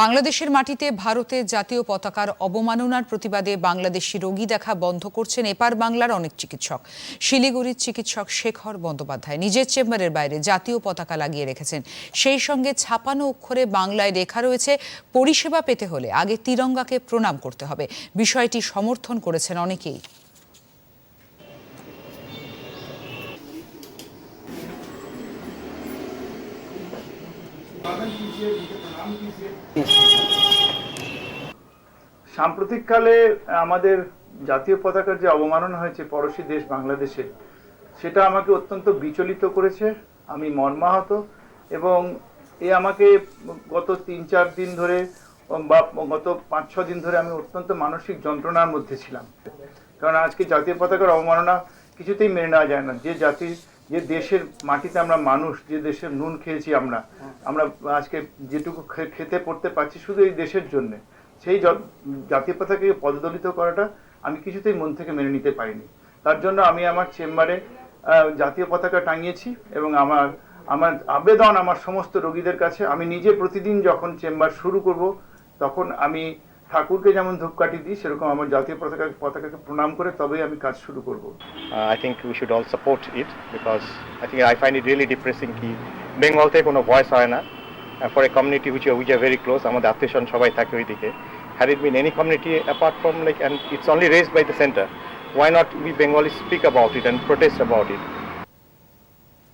বাংলাদেশের মাটিতে ভারতের জাতীয় পতাকার অবমাননার প্রতিবাদে বাংলাদেশি রোগী দেখা বন্ধ করছেন এপার বাংলার অনেক চিকিৎসক। শিলিগুড়ির চিকিৎসক শেখর বন্দ্যোপাধ্যায় নিজের চেম্বারের বাইরে জাতীয় পতাকা লাগিয়ে রেখেছেন। সেই সঙ্গে ছাপানো অক্ষরে বাংলায় লেখা রয়েছে, পরিষেবা পেতে হলে আগে তিরঙ্গাকে প্রণাম করতে হবে। বিষয়টি সমর্থন করেছেন অনেকেই। সাম্প্রতিককালে আমাদের জাতীয় পতাকার যে অবমাননা হয়েছে পড়োশী দেশ বাংলাদেশে, সেটা আমাকে অত্যন্ত বিচলিত করেছে। আমি মর্মাহত এবং এ আমাকে গত তিন চার দিন ধরে বা গত পাঁচ ছ দিন ধরে আমি অত্যন্ত মানসিক যন্ত্রণার মধ্যে ছিলাম। কারণ আজকে জাতীয় পতাকার অবমাননা কিছুতেই মেনে নেওয়া যায় না। যে জাতির যে দেশের মাটিতে আমরা মানুষ, যে দেশের নুন খেয়েছি আমরা আমরা আজকে যেটুকু খেতে পড়তে পারছি শুধু এই দেশের জন্যে। সেই জাতীয় পতাকাকে পদদলিত করাটা আমি কিছুতেই মন থেকে মেনে নিতে পারিনি। তার জন্য আমি আমার চেম্বারে জাতীয় পতাকা টাঙিয়েছি এবং আমার আমার আবেদন আমার সমস্ত রোগীদের কাছে। আমি নিজে প্রতিদিন যখন চেম্বার শুরু করব, তখন আমি ঠাকুরকে যেমন ধূপকাঠি দিই, সেরকম আমার জাতীয় পতাকা পতাকাকে প্রণাম করে তবেই আমি কাজ শুরু করব। I think think should all support it because I think think I find really depressing কি বেঙ্গলতে কোনো ভয়েস হয় না। For a community which which are very close আমাদের আত্মীয়স্বজন সবাই থাকে ওইদিকে। Had it been any community apart from like and it's only raised by the centre why not we Bengalis speak about it and protest about it?